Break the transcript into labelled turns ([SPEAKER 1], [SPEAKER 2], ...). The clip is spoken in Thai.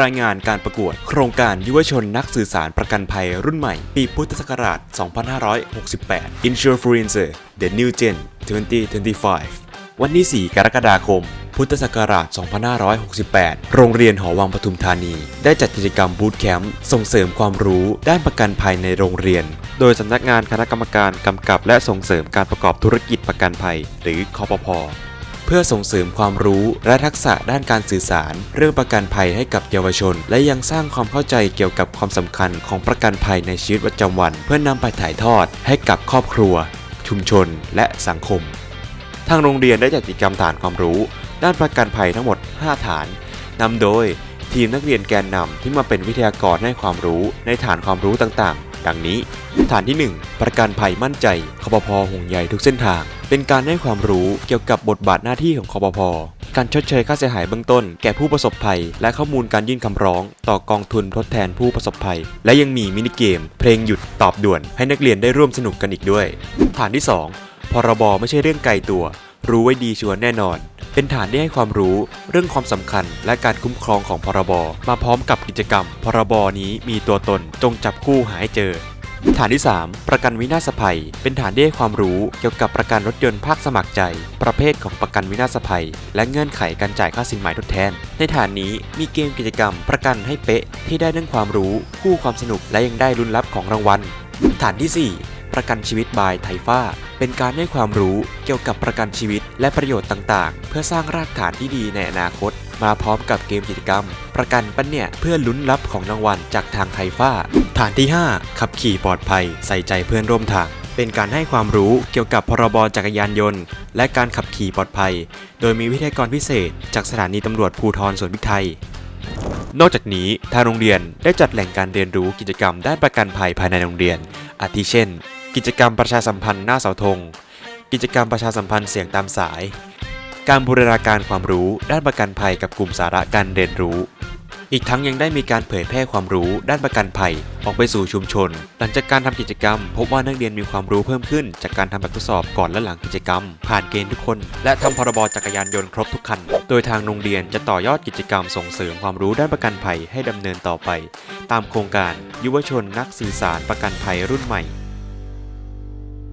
[SPEAKER 1] รายงานการประกวด โครงการยุวชนนักสื่อสารประกันภัยรุ่นใหม่ ปีพุทธศักราช 2568 Insurance The New Gen 2025 วันที่ 4 กรกฎาคม พุทธศักราช 2568 โรงเรียนหอวังปทุมธานี ได้จัดกิจกรรมบูตแคมป์ส่งเสริมความรู้ด้านประกันภัยในโรงเรียน โดยสำนักงานคณะกรรมการกำกับและส่งเสริมการประกอบธุรกิจประกันภัย หรือคอปพ เพื่อส่งเสริมความรู้และทักษะด้านการสื่อสาร เรื่องประกันภัยให้กับเยาวชน และยังสร้างความเข้าใจเกี่ยวกับความสำคัญของประกันภัยในชีวิตประจำวัน เพื่อนำไปถ่ายทอดให้กับครอบครัว ชุมชน และสังคม ทางโรงเรียนได้จัดกิจกรรมฐานความรู้ ด้านประกันภัยทั้งหมด 5 ฐานนำโดยทีมนักเรียนแกนนำที่มาเป็นวิทยากรให้ความรู้ในฐานความรู้ต่างๆ ดังนี้ ฐานที่ 1 ประกันภัยมั่นใจคปพห่วงใยทุกเส้นทาง เป็นการให้ความรู้เกี่ยวกับบทบาทหน้าที่ของคปพการชดเชยค่าเสียหายเบื้องต้น แก่ผู้ประสบภัย และข้อมูลการยื่นคำร้อง ต่อกองทุนทดแทนผู้ประสบภัย และยังมีมินิเกม เพลงหยุดตอบด่วน ให้นักเรียนได้ร่วมสนุกกันอีกด้วย ฐานที่ 2 พรบไม่ใช่เรื่องไกลตัว รู้ไว้ดีชัวร์แน่นอน เป็นฐานที่ให้ความรู้เรื่องความสำคัญ และการคุ้มครองของพรบ มาพร้อมกับกิจกรรม พรบนี้มีตัวตนจงจับคู่หาให้เจอ ฐานที่ 3 ประกันวินาศภัย เป็นฐานที่ให้ความรู้เกี่ยวกับประกันรถยนต์ภาคสมัครใจ ประเภทของประกันวินาศภัย และเงื่อนไขการจ่ายค่าสินไหมทดแทน ในฐานนี้มีเกมกิจกรรม ประกันให้เป๊ะที่ได้ทั้งความรู้ คู่ความสนุกและยังได้ลุ้นลับของรางวัลฐานที่ 4 ประกันชีวิตบายไทฟ้า เป็นการให้ความรู้เกี่ยวกับประกันชีวิตและประโยชน์ต่างๆ เพื่อสร้างรากฐานที่ดีในอนาคต มาพร้อมกับเกมกิจกรรม ประกันปันเนี่ยเพื่อลุ้นรับของรางวัลจากทางไทฟ้า ฐานที่ 5 ขับขี่ปลอดภัยใส่ใจเพื่อนร่วมทางเป็นการให้ความรู้เกี่ยวกับพรบจักรยานยนต์ และการขับขี่ปลอดภัย โดยมีวิทยากรพิเศษ จากสถานีตำรวจภูธรสวนพริกไทย นอกจากนี้ทางโรงเรียนได้จัดแหล่งการเรียนรู้กิจกรรมด้านประกันภัยภายในโรงเรียน อาทิเช่น กิจกรรมประชาสัมพันธ์หน้าเสาธง กิจกรรมประชาสัมพันธ์เสียงตามสาย การบูรณาการความรู้ด้านประกันภัยกับกลุ่มสาระการเรียนรู้ อีกทั้งยังได้มีการเผยแพร่ความรู้ด้านประกันภัยออกไปสู่ชุมชน หลังจากการทำกิจกรรม พบว่านักเรียนมีความรู้เพิ่มขึ้น จากการทำแบบทดสอบก่อนและหลังกิจกรรม ผ่านเกณฑ์ทุกคน และทำพรบจักรยานยนต์ครบทุกคัน โดยทางโรงเรียนจะต่อยอดกิจกรรมส่งเสริมความรู้ด้านประกันภัยให้ดำเนินต่อไป ตามโครงการ ยุวชนนักสื่อสารประกันภัยรุ่นใหม่